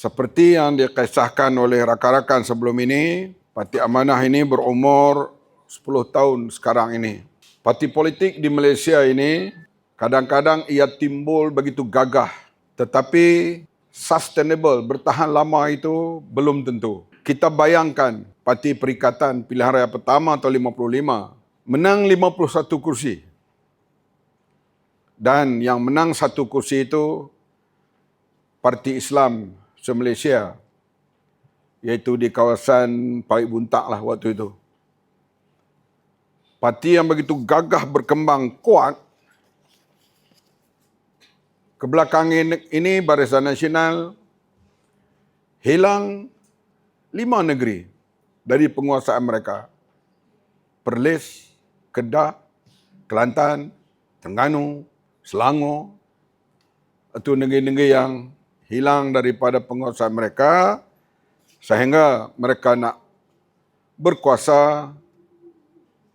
Seperti yang dikisahkan oleh rakan-rakan sebelum ini, Parti Amanah ini berumur 10 tahun sekarang ini. Parti politik di Malaysia ini kadang-kadang ia timbul begitu gagah tetapi sustainable, bertahan lama itu belum tentu. Kita bayangkan Parti Perikatan Pilihan Raya Pertama atau 55 menang 51 kursi. Dan yang menang satu kursi itu Parti Islam se-Malaysia iaitu di kawasan Paik Buntak lah waktu itu. Parti yang begitu gagah berkembang kuat kebelakangan ini Barisan Nasional hilang lima negeri dari penguasaan mereka. Perlis, Kedah, Kelantan, Terengganu, Selangor. Itu negeri-negeri yang hilang daripada penguasaan mereka sehingga mereka nak berkuasa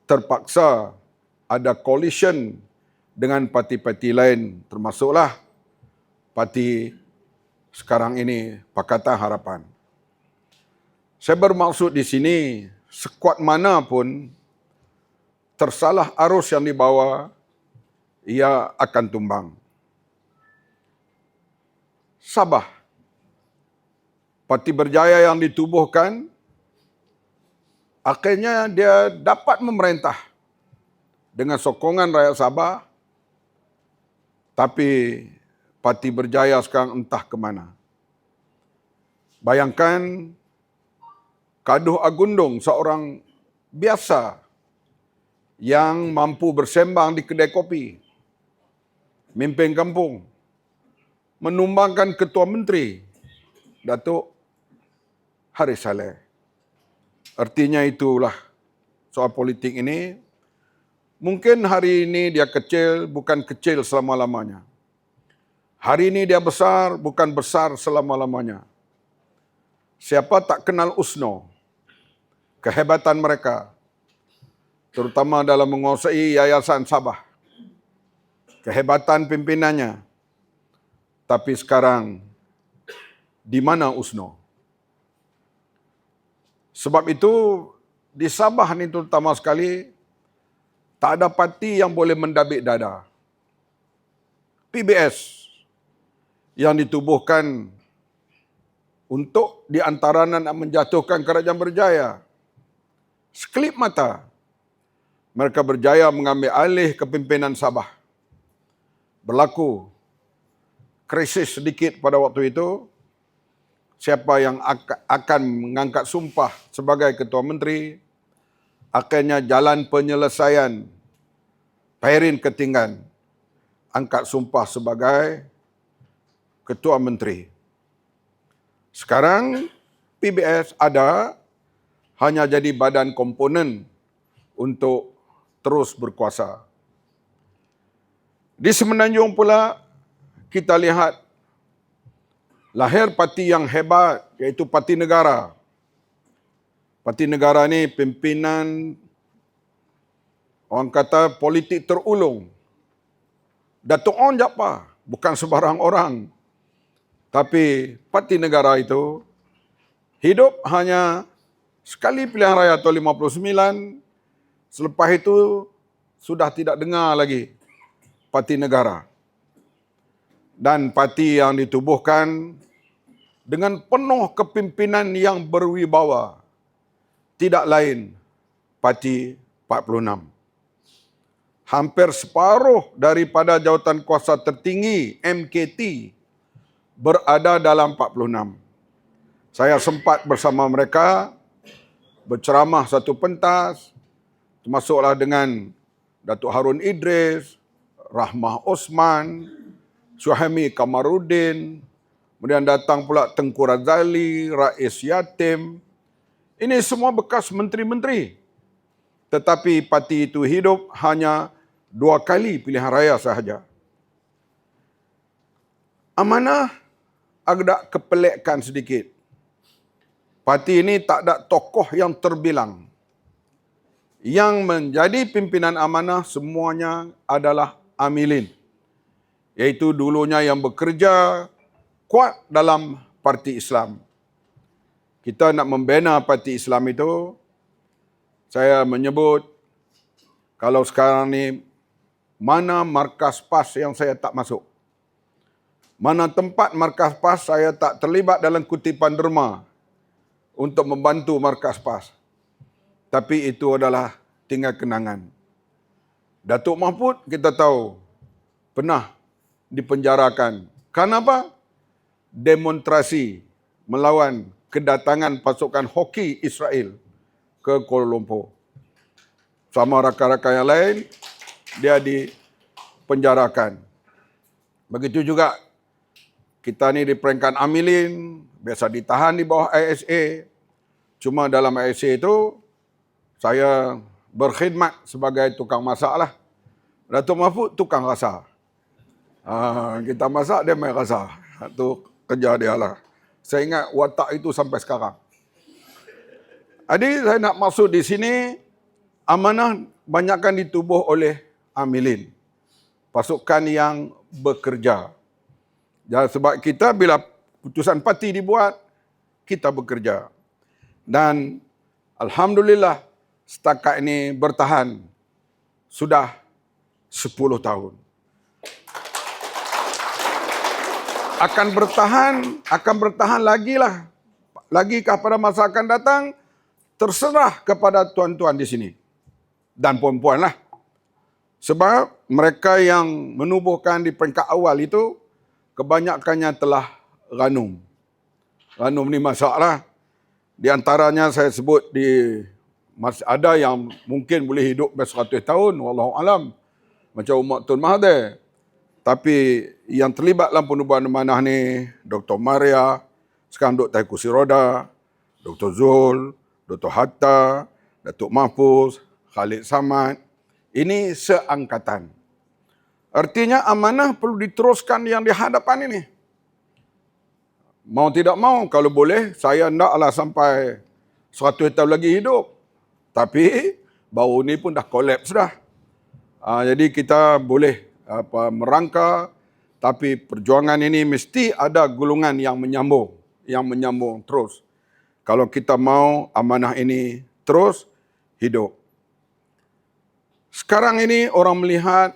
terpaksa ada coalition dengan parti-parti lain termasuklah parti sekarang ini Pakatan Harapan. Saya bermaksud di sini sekuat mana pun tersalah arus yang dibawa ia akan tumbang. Sabah. Parti berjaya yang ditubuhkan akhirnya dia dapat memerintah dengan sokongan rakyat Sabah. Tapi parti berjaya sekarang entah ke mana. Bayangkan Kaduh Agundung seorang biasa yang mampu bersembang di kedai kopi, mimpin kampung, menumbangkan ketua menteri, Datuk Haris Saleh. Artinya itulah soal politik ini. Mungkin hari ini dia kecil, bukan kecil selama-lamanya. Hari ini dia besar, bukan besar selama-lamanya. Siapa tak kenal Usno, kehebatan mereka, terutama dalam menguasai Yayasan Sabah, kehebatan pimpinannya. Tapi sekarang, di mana Usno? Sebab itu, di Sabah ini terutama sekali, tak ada parti yang boleh mendabik dada. PBS yang ditubuhkan untuk di nak menjatuhkan kerajaan berjaya. Sekelip mata, mereka berjaya mengambil alih kepimpinan Sabah. Berlaku krisis sedikit pada waktu itu. Siapa yang akan mengangkat sumpah sebagai ketua menteri, akhirnya jalan penyelesaian Pairin Ketinggan angkat sumpah sebagai ketua menteri. Sekarang PBS ada hanya jadi badan komponen untuk terus berkuasa. Di Semenanjung pula kita lihat lahir parti yang hebat iaitu Parti Negara. Parti Negara ni pimpinan orang kata politik terulung. Datuk On Jaafar bukan sebarang orang. Tapi parti negara itu hidup hanya sekali pilihan raya atau 59. Selepas itu sudah tidak dengar lagi parti negara. Dan parti yang ditubuhkan dengan penuh kepimpinan yang berwibawa. Tidak lain parti 46. Hampir separuh daripada jawatan kuasa tertinggi MKT berada dalam 46. Saya sempat bersama mereka berceramah satu pentas, termasuklah dengan Datuk Harun Idris, Rahmah Osman, Suhaimi Kamarudin, kemudian datang pula Tengku Razali, Rais Yatim. Ini semua bekas menteri-menteri. Tetapi parti itu hidup hanya dua kali pilihan raya sahaja. Amanah agak kepelekan sedikit. Parti ini tak ada tokoh yang terbilang. Yang menjadi pimpinan amanah semuanya adalah amilin. Iaitu dulunya yang bekerja kuat dalam parti Islam. Kita nak membina parti Islam itu, saya menyebut kalau sekarang ni mana markas PAS yang saya tak masuk. Mana tempat markas PAS saya tak terlibat dalam kutipan derma untuk membantu markas PAS. Tapi itu adalah tinggal kenangan. Datuk Mahfud kita tahu pernah dipenjarakan. Kenapa? Demonstrasi melawan kedatangan pasukan hoki Israel ke Kuala Lumpur. Sama rakan-rakan yang lain, dia dipenjarakan. Begitu juga kita ni di peringkat Amilin, biasa ditahan di bawah ISA. Cuma dalam ISA itu, saya berkhidmat sebagai tukang masak lah. Datuk Mahfud tukang rasa. Ha, kita masak, dia main rasa. Itu kerja dia lah. Saya ingat watak itu sampai sekarang. Jadi saya nak maksud di sini, amanah banyakkan ditubuh oleh amilin. Pasukan yang bekerja. Dan sebab kita bila putusan parti dibuat, kita bekerja. Dan Alhamdulillah setakat ini bertahan sudah 10 tahun. Akan bertahan, akan bertahan lagi lah. Lagi pada masa akan datang, terserah kepada tuan-tuan di sini. Dan puan-puan lah. Sebab mereka yang menubuhkan di peringkat awal itu, kebanyakannya telah ranum. Ranum ni masalah. Di antaranya saya sebut di masih ada yang mungkin boleh hidup sampai 100 tahun, wallahu alam. Macam Umar Tun Mahathir. Tapi yang terlibat dalam penubuhan amanah ni, Dr. Maria, sekarang Dr. Kursi Roda, Dr. Zul, Dr. Hatta, Datuk Mahfuz, Khalid Samad. Ini seangkatan. Artinya amanah perlu diteruskan yang di hadapan ini. Mau tidak mau, kalau boleh, saya hendaklah sampai suatu tahun lagi hidup. Tapi, bau ini pun dah kolaps dah. Ha, jadi kita boleh apa merangka tapi perjuangan ini mesti ada gulungan yang menyambung yang menyambung terus. Kalau kita mau amanah ini terus hidup. Sekarang ini orang melihat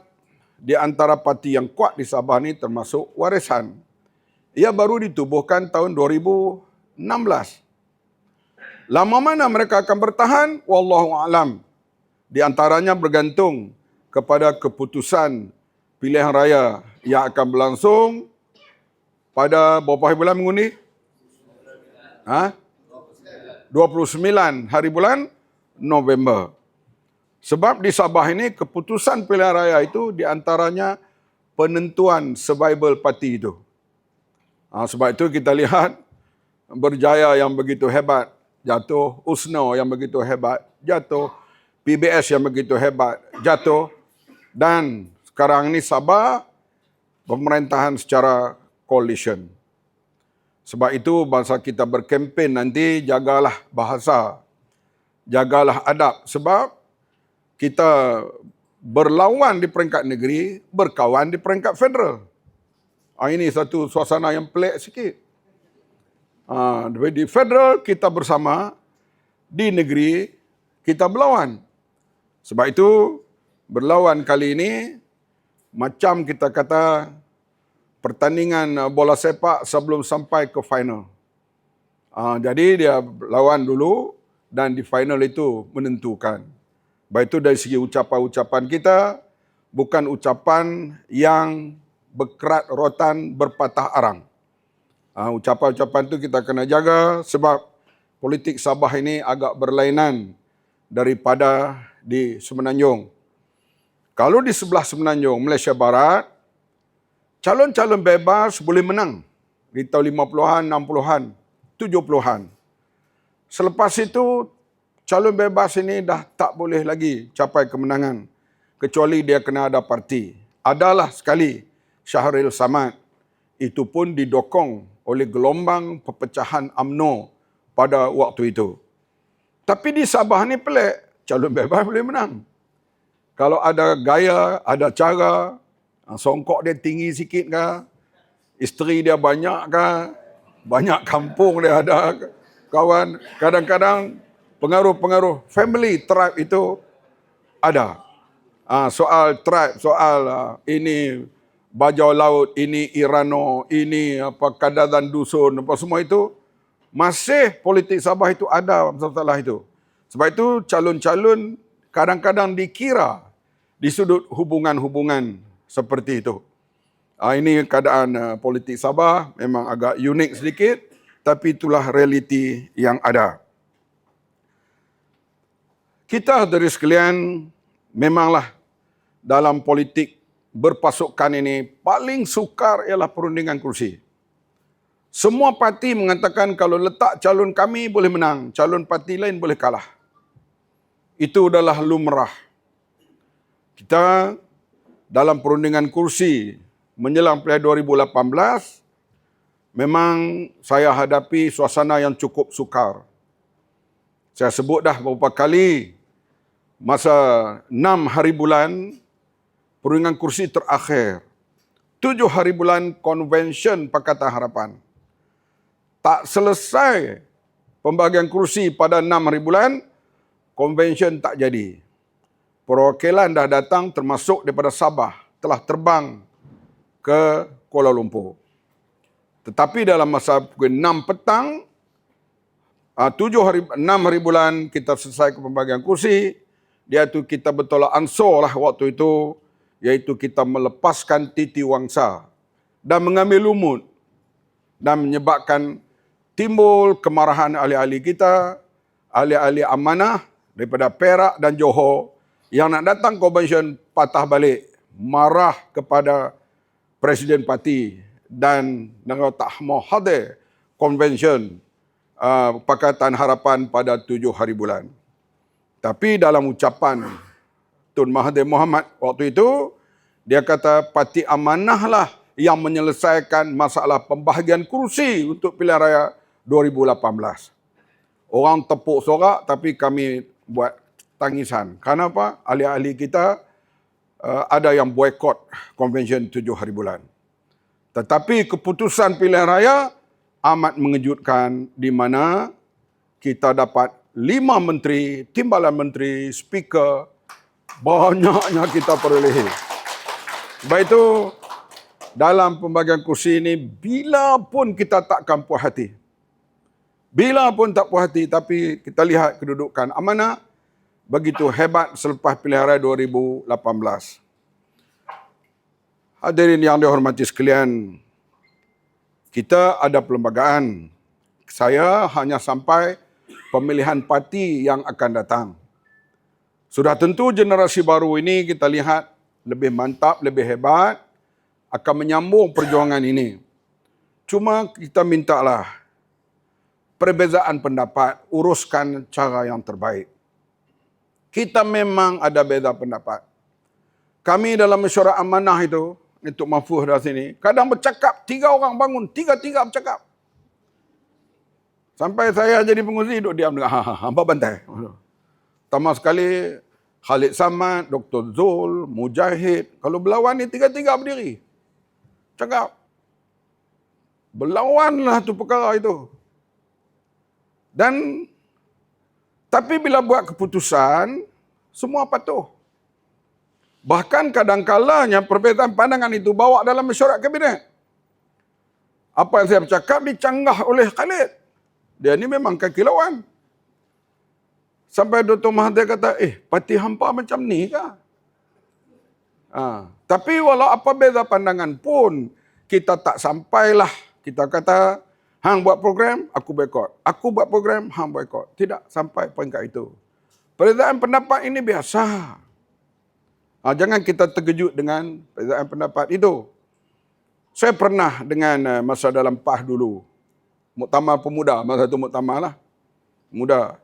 di antara parti yang kuat di Sabah ini termasuk warisan. Ia baru ditubuhkan tahun 2016 lama mana mereka akan bertahan? Wallahu alam. Di antaranya bergantung kepada keputusan pilihan raya yang akan berlangsung pada berapa hari bulan minggu ni? Ha? 29 hari bulan November. Sebab di Sabah ini keputusan pilihan raya itu di antaranya penentuan survival party itu. Ha, sebab itu kita lihat berjaya yang begitu hebat jatuh, USNO yang begitu hebat jatuh, PBS yang begitu hebat jatuh dan sekarang ini Sabah pemerintahan secara coalition. Sebab itu bangsa kita berkempen nanti jagalah bahasa, jagalah adab. Sebab kita berlawan di peringkat negeri, berkawan di peringkat federal. Ha, ini satu suasana yang pelik sikit. Ha, di federal kita bersama, di negeri kita berlawan. Sebab itu berlawan kali ini macam kita kata pertandingan uh, bola sepak sebelum sampai ke final. Uh, jadi dia lawan dulu dan di final itu menentukan. Baik itu dari segi ucapan-ucapan kita, bukan ucapan yang berkerat rotan berpatah arang. Uh, ucapan-ucapan itu kita kena jaga sebab politik Sabah ini agak berlainan daripada di Semenanjung. Kalau di sebelah semenanjung Malaysia Barat, calon-calon bebas boleh menang di tahun 50-an, 60-an, 70-an. Selepas itu, calon bebas ini dah tak boleh lagi capai kemenangan. Kecuali dia kena ada parti. Adalah sekali Syahril Samad. Itu pun didokong oleh gelombang perpecahan UMNO pada waktu itu. Tapi di Sabah ni pelik, calon bebas boleh menang. Kalau ada gaya, ada cara, ah, songkok dia tinggi sikit ke, isteri dia banyak ke, banyak kampung dia ada kawan. Kadang-kadang pengaruh-pengaruh family tribe itu ada. Ah, soal tribe, soal ah, ini bajau laut, ini Irano, ini apa kadadan dusun, apa semua itu masih politik Sabah itu ada masalah itu. Sebab itu calon-calon kadang-kadang dikira di sudut hubungan-hubungan seperti itu. Ah, ini keadaan uh, politik Sabah memang agak unik sedikit tapi itulah realiti yang ada. Kita dari sekalian memanglah dalam politik berpasukan ini paling sukar ialah perundingan kursi. Semua parti mengatakan kalau letak calon kami boleh menang, calon parti lain boleh kalah. Itu adalah lumrah. Kita dalam perundingan kursi menjelang pilihan 2018, memang saya hadapi suasana yang cukup sukar. Saya sebut dah beberapa kali masa enam hari bulan perundingan kursi terakhir. Tujuh hari bulan konvensyen Pakatan Harapan. Tak selesai pembagian kursi pada enam hari bulan, konvensyen tak jadi. Perwakilan dah datang termasuk daripada Sabah, telah terbang ke Kuala Lumpur. Tetapi dalam masa pukul 6 petang, ah, tujuh hari, enam hari bulan kita selesai pembagian kursi, dia tu kita bertolak ansur lah waktu itu, iaitu kita melepaskan titi wangsa dan mengambil lumut dan menyebabkan timbul kemarahan ahli-ahli kita, ahli-ahli amanah daripada Perak dan Johor yang nak datang konvensyen patah balik marah kepada Presiden Parti dan negara tak mau hadir konvensyen uh, Pakatan Harapan pada tujuh hari bulan. Tapi dalam ucapan Tun Mahathir Mohamad waktu itu, dia kata parti amanahlah yang menyelesaikan masalah pembahagian kursi untuk pilihan raya 2018. Orang tepuk sorak tapi kami buat tangisan. Kenapa? Ahli-ahli kita uh, ada yang boykot konvensyen tujuh hari bulan. Tetapi keputusan pilihan raya amat mengejutkan di mana kita dapat lima menteri, timbalan menteri, speaker, banyaknya kita perolehi. Sebab itu, dalam pembagian kursi ini, bila pun kita takkan puas hati. Bila pun tak puas hati, tapi kita lihat kedudukan amanah, begitu hebat selepas pilihan raya 2018. Hadirin yang dihormati sekalian, kita ada perlembagaan. Saya hanya sampai pemilihan parti yang akan datang. Sudah tentu generasi baru ini kita lihat lebih mantap, lebih hebat, akan menyambung perjuangan ini. Cuma kita mintalah perbezaan pendapat, uruskan cara yang terbaik kita memang ada beza pendapat. Kami dalam mesyuarat amanah itu, untuk Mahfuz dari sini, kadang bercakap, tiga orang bangun, tiga-tiga bercakap. Sampai saya jadi pengurusi, duduk diam dengan, ha, ha, hampa bantai. Pertama sekali, Khalid Samad, Dr. Zul, Mujahid, kalau berlawan ni tiga-tiga berdiri. Cakap, berlawanlah tu perkara itu. Dan tapi bila buat keputusan, semua patuh. Bahkan kadang-kalanya perbezaan pandangan itu bawa dalam mesyuarat kabinet. Apa yang saya bercakap dicanggah oleh Khalid. Dia ni memang kekilauan. Sampai Dr. Mahathir kata, eh, parti hampa macam ni kah? Ha. Tapi walau apa beza pandangan pun, kita tak sampailah. Kita kata, Hang buat program, aku boikot. Aku buat program, hang boikot. Tidak sampai peringkat itu. Perbezaan pendapat ini biasa. Ha, jangan kita terkejut dengan perbezaan pendapat itu. Saya pernah dengan uh, masa dalam PAH dulu. Muktamar pemuda, masa itu muktamar lah. Muda.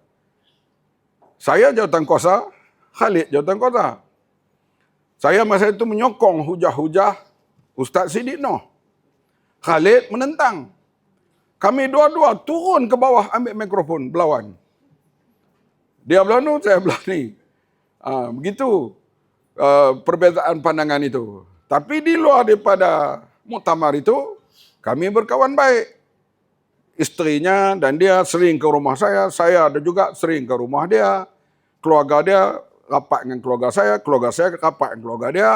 Saya jawatan kuasa, Khalid jawatan kuasa. Saya masa itu menyokong hujah-hujah Ustaz Sidik Noh. Khalid menentang. Kami dua-dua turun ke bawah ambil mikrofon berlawan. Dia belah nu, saya belah ni. Ha, begitu uh, perbezaan pandangan itu. Tapi di luar daripada muktamar itu, kami berkawan baik. istrinya dan dia sering ke rumah saya. Saya ada juga sering ke rumah dia. Keluarga dia rapat dengan keluarga saya. Keluarga saya rapat dengan keluarga dia.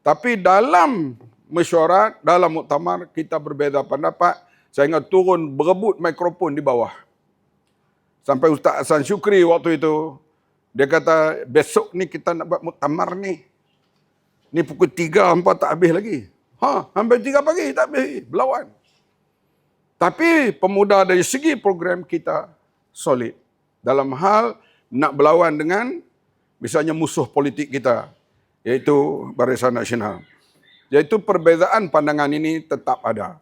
Tapi dalam mesyuarat, dalam muktamar, kita berbeza pendapat. Saya ingat turun berebut mikrofon di bawah. Sampai Ustaz Hasan Syukri waktu itu, dia kata, besok ni kita nak buat muktamar ni. Ni pukul 3, 4 tak habis lagi. Ha, sampai 3 pagi tak habis. Berlawan. Tapi pemuda dari segi program kita solid. Dalam hal nak berlawan dengan misalnya musuh politik kita. Iaitu Barisan Nasional. Iaitu perbezaan pandangan ini tetap ada.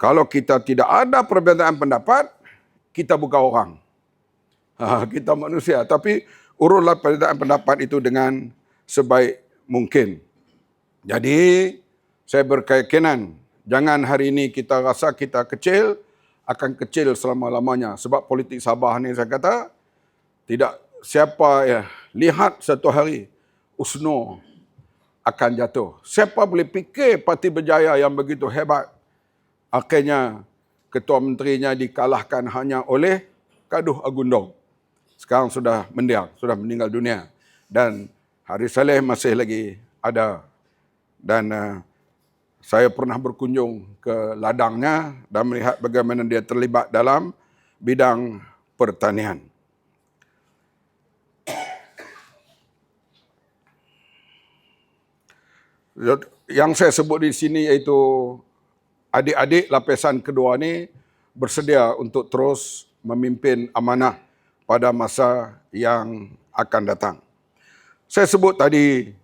Kalau kita tidak ada perbezaan pendapat, kita bukan orang. Ha, kita manusia. Tapi urutlah perbezaan pendapat itu dengan sebaik mungkin. Jadi, saya berkeyakinan jangan hari ini kita rasa kita kecil, akan kecil selama-lamanya. Sebab politik Sabah ni saya kata, tidak siapa ya lihat satu hari Usno akan jatuh. Siapa boleh fikir parti berjaya yang begitu hebat, akhirnya ketua menterinya dikalahkan hanya oleh Kaduh Agundong sekarang sudah mendiang, sudah meninggal dunia. Dan Hari Saleh masih lagi ada. Dan uh, saya pernah berkunjung ke ladangnya dan melihat bagaimana dia terlibat dalam bidang pertanian. Yang saya sebut di sini iaitu adik-adik lapisan kedua ini bersedia untuk terus memimpin amanah pada masa yang akan datang. Saya sebut tadi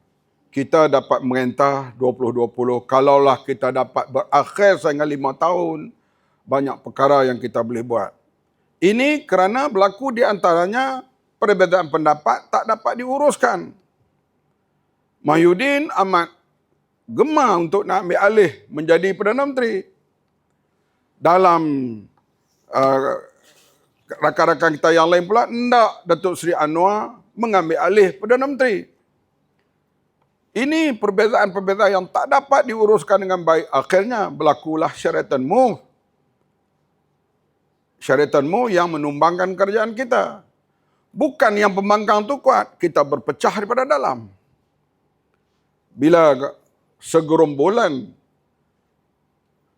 kita dapat merentah 2020 kalaulah kita dapat berakhir sehingga lima tahun banyak perkara yang kita boleh buat. Ini kerana berlaku di antaranya perbezaan pendapat tak dapat diuruskan. Mahyudin amat gemar untuk nak ambil alih menjadi Perdana Menteri. Dalam uh, rakan-rakan kita yang lain pula hendak Datuk Seri Anwar mengambil alih Perdana Menteri. Ini perbezaan-perbezaan yang tak dapat diuruskan dengan baik. Akhirnya berlakulah syariatan mu. Syariatan mu yang menumbangkan kerajaan kita. Bukan yang pembangkang tu kuat. Kita berpecah daripada dalam. Bila segerombolan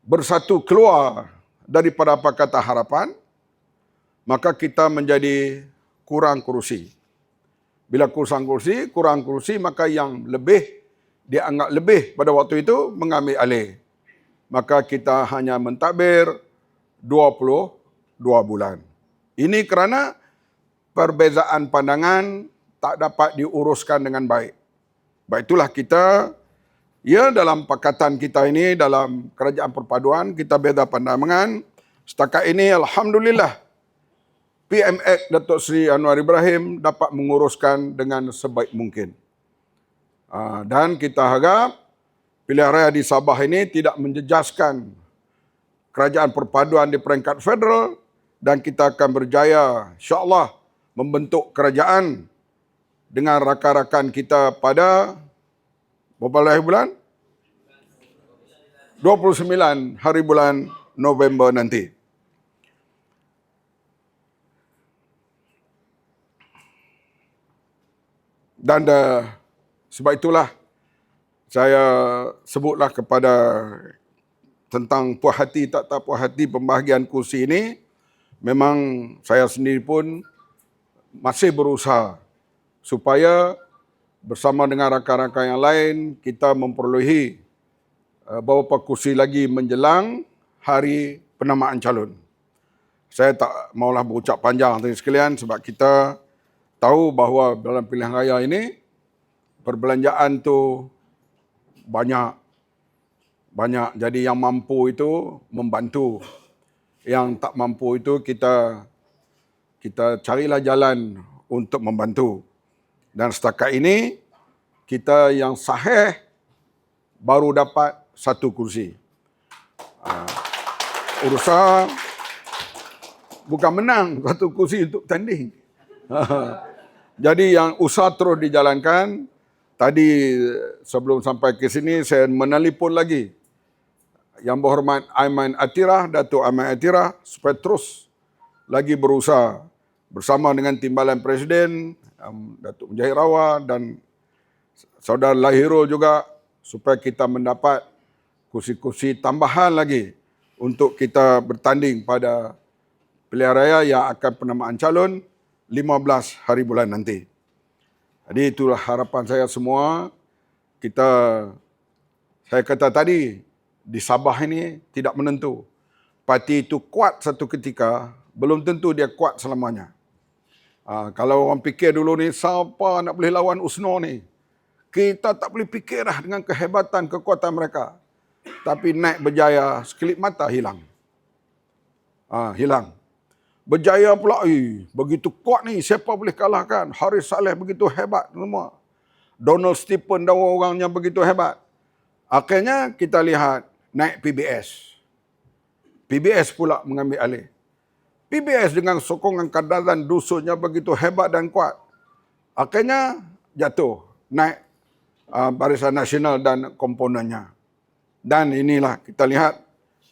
bersatu keluar daripada apa kata harapan, maka kita menjadi kurang kursi. Bila kurang kursi, kurang kursi, maka yang lebih dianggap lebih pada waktu itu mengambil alih. Maka kita hanya mentadbir 22 bulan. Ini kerana perbezaan pandangan tak dapat diuruskan dengan baik. Baik itulah kita, ya dalam pakatan kita ini, dalam kerajaan perpaduan, kita beza pandangan. Setakat ini, Alhamdulillah, PMX Datuk Seri Anwar Ibrahim dapat menguruskan dengan sebaik mungkin. Ah, dan kita harap pilihan raya di Sabah ini tidak menjejaskan kerajaan perpaduan di peringkat federal dan kita akan berjaya insyaAllah membentuk kerajaan dengan rakan-rakan kita pada berapa hari bulan? 29 hari bulan November nanti. Dan uh, sebab itulah saya sebutlah kepada tentang puas hati tak tak puas hati pembahagian kursi ini memang saya sendiri pun masih berusaha supaya bersama dengan rakan-rakan yang lain kita memperolehi uh, beberapa kursi lagi menjelang hari penamaan calon. Saya tak maulah berucap panjang tadi sekalian sebab kita tahu bahawa dalam pilihan raya ini perbelanjaan tu banyak banyak jadi yang mampu itu membantu yang tak mampu itu kita kita carilah jalan untuk membantu dan setakat ini kita yang sahih baru dapat satu kursi uh, urusan bukan menang satu kursi untuk tanding Jadi yang usaha terus dijalankan. Tadi sebelum sampai ke sini saya menelpon lagi Yang Berhormat Aiman Atirah, Datuk Aiman Atirah supaya terus lagi berusaha bersama dengan Timbalan Presiden, um, Datuk Mujahid Rawa dan Saudara Lahirul juga supaya kita mendapat kursi-kursi tambahan lagi untuk kita bertanding pada pilihan raya yang akan penamaan calon 15 hari bulan nanti. Jadi itulah harapan saya semua. Kita, saya kata tadi, di Sabah ini tidak menentu. Parti itu kuat satu ketika, belum tentu dia kuat selamanya. Ha, kalau orang fikir dulu ni, siapa nak boleh lawan USNO ni? Kita tak boleh fikirlah dengan kehebatan, kekuatan mereka. Tapi naik berjaya, sekelip mata hilang. Ha, hilang. Berjaya pula, eh, begitu kuat ni, siapa boleh kalahkan? Haris Saleh begitu hebat semua. Donald Stephen dan orangnya begitu hebat. Akhirnya kita lihat naik PBS. PBS pula mengambil alih. PBS dengan sokongan kadaran dusunnya begitu hebat dan kuat. Akhirnya jatuh, naik uh, Barisan Nasional dan komponennya. Dan inilah kita lihat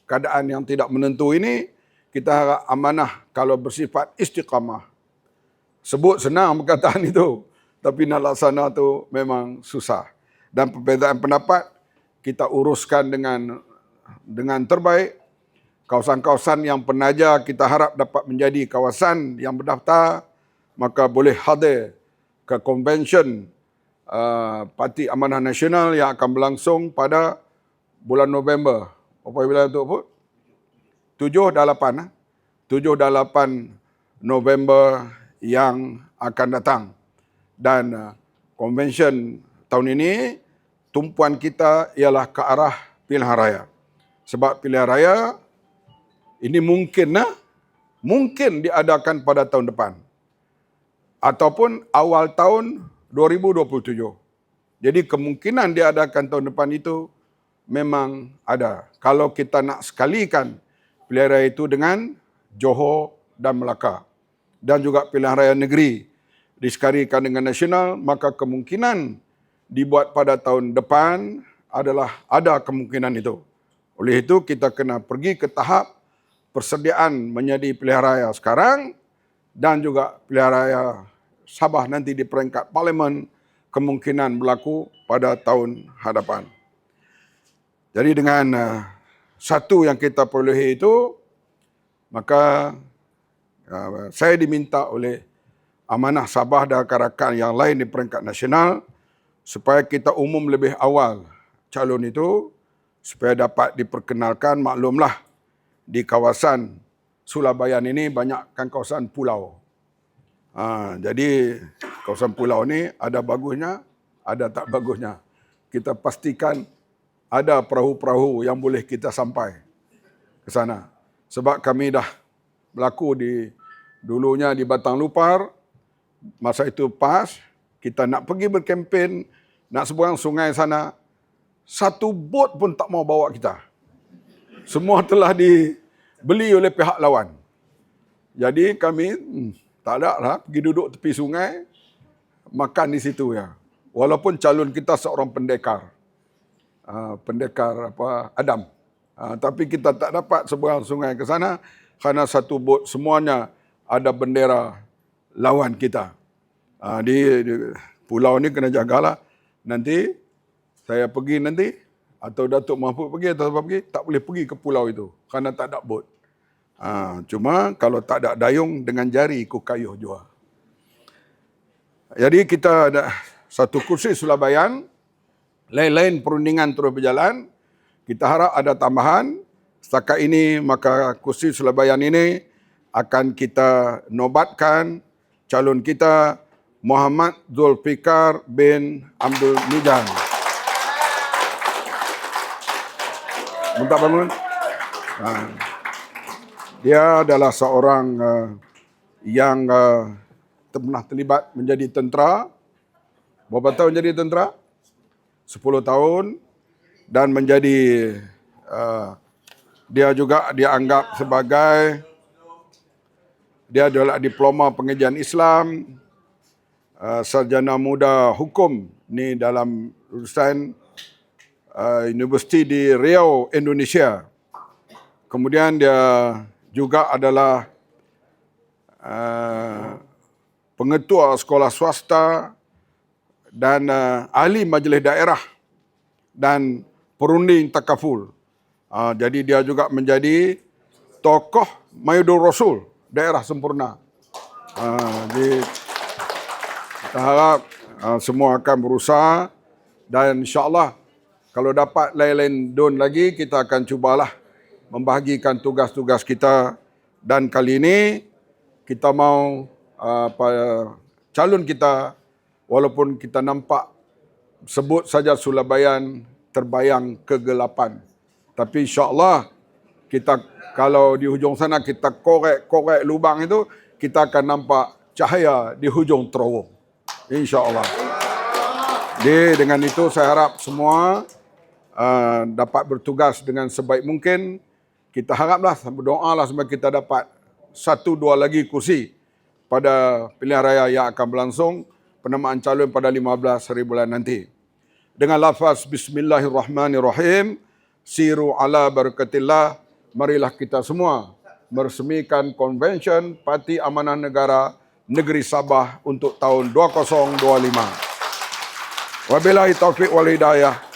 keadaan yang tidak menentu ini, kita harap amanah kalau bersifat istiqamah. Sebut senang perkataan itu, tapi nak laksana itu memang susah. Dan perbezaan pendapat kita uruskan dengan dengan terbaik kawasan-kawasan yang penaja kita harap dapat menjadi kawasan yang berdaftar maka boleh hadir ke convention uh, Parti Amanah Nasional yang akan berlangsung pada bulan November. Apa bulan itu, Pak? 7 dan 8. 7 dan 8 November yang akan datang. Dan uh, convention tahun ini, tumpuan kita ialah ke arah pilihan raya. Sebab pilihan raya ini mungkin nah, mungkin diadakan pada tahun depan. Ataupun awal tahun 2027. Jadi kemungkinan diadakan tahun depan itu memang ada. Kalau kita nak sekalikan pilihan raya itu dengan Johor dan Melaka. Dan juga pilihan raya negeri disekarikan dengan nasional, maka kemungkinan dibuat pada tahun depan adalah ada kemungkinan itu. Oleh itu kita kena pergi ke tahap persediaan menjadi pilihan raya sekarang dan juga pilihan raya Sabah nanti di peringkat parlimen kemungkinan berlaku pada tahun hadapan. Jadi dengan uh, satu yang kita perolehi itu maka uh, saya diminta oleh amanah Sabah dan rakan yang lain di peringkat nasional supaya kita umum lebih awal calon itu supaya dapat diperkenalkan maklumlah di kawasan Sulabayan ini banyakkan kawasan pulau. Ha, jadi kawasan pulau ini ada bagusnya, ada tak bagusnya. Kita pastikan ada perahu-perahu yang boleh kita sampai ke sana. Sebab kami dah berlaku di dulunya di Batang Lupar, masa itu pas, kita nak pergi berkempen, nak seberang sungai sana, satu bot pun tak mau bawa kita semua telah dibeli oleh pihak lawan. Jadi kami hmm, tak ada lah pergi duduk tepi sungai makan di situ ya. Walaupun calon kita seorang pendekar. Uh, pendekar apa Adam. Uh, tapi kita tak dapat seberang sungai ke sana kerana satu bot semuanya ada bendera lawan kita. Uh, di, di pulau ni kena jagalah. Nanti saya pergi nanti atau Datuk Mahfud pergi atau siapa pergi, tak boleh pergi ke pulau itu kerana tak ada bot. Ha, cuma kalau tak ada dayung dengan jari ku kayuh jua. Jadi kita ada satu kursi Sulabayan, lain-lain perundingan terus berjalan. Kita harap ada tambahan. Setakat ini maka kursi Sulabayan ini akan kita nobatkan calon kita Muhammad Zulfikar bin Abdul Mijan. Minta bangun. Ha. Dia adalah seorang uh, yang uh, pernah terlibat menjadi tentera. Berapa tahun menjadi tentera? 10 tahun dan menjadi uh, dia juga dianggap sebagai dia adalah diploma pengajian Islam sarjana muda hukum ni dalam lulusan uh, universiti di Riau, Indonesia. Kemudian dia juga adalah uh, pengetua sekolah swasta dan uh, ahli majlis daerah dan perunding takaful. Uh, jadi dia juga menjadi tokoh Mayudul Rasul daerah sempurna. Uh, jadi kita harap uh, semua akan berusaha dan insyaAllah kalau dapat lain-lain don lagi kita akan cubalah membahagikan tugas-tugas kita. Dan kali ini kita mau uh, calon kita walaupun kita nampak sebut saja Sulabayan terbayang kegelapan. Tapi insyaallah kita kalau di hujung sana kita korek-korek lubang itu kita akan nampak cahaya di hujung terowong. Insyaallah. Jadi dengan itu saya harap semua uh, dapat bertugas dengan sebaik mungkin kita haraplah berdoa lah supaya kita dapat satu dua lagi kursi pada pilihan raya yang akan berlangsung penamaan calon pada 15 hari bulan nanti. Dengan lafaz Bismillahirrahmanirrahim, siru ala barakatillah, marilah kita semua meresmikan konvensyen Parti Amanah Negara Negeri Sabah untuk tahun 2025. Wabillahi taufiq wal hidayah.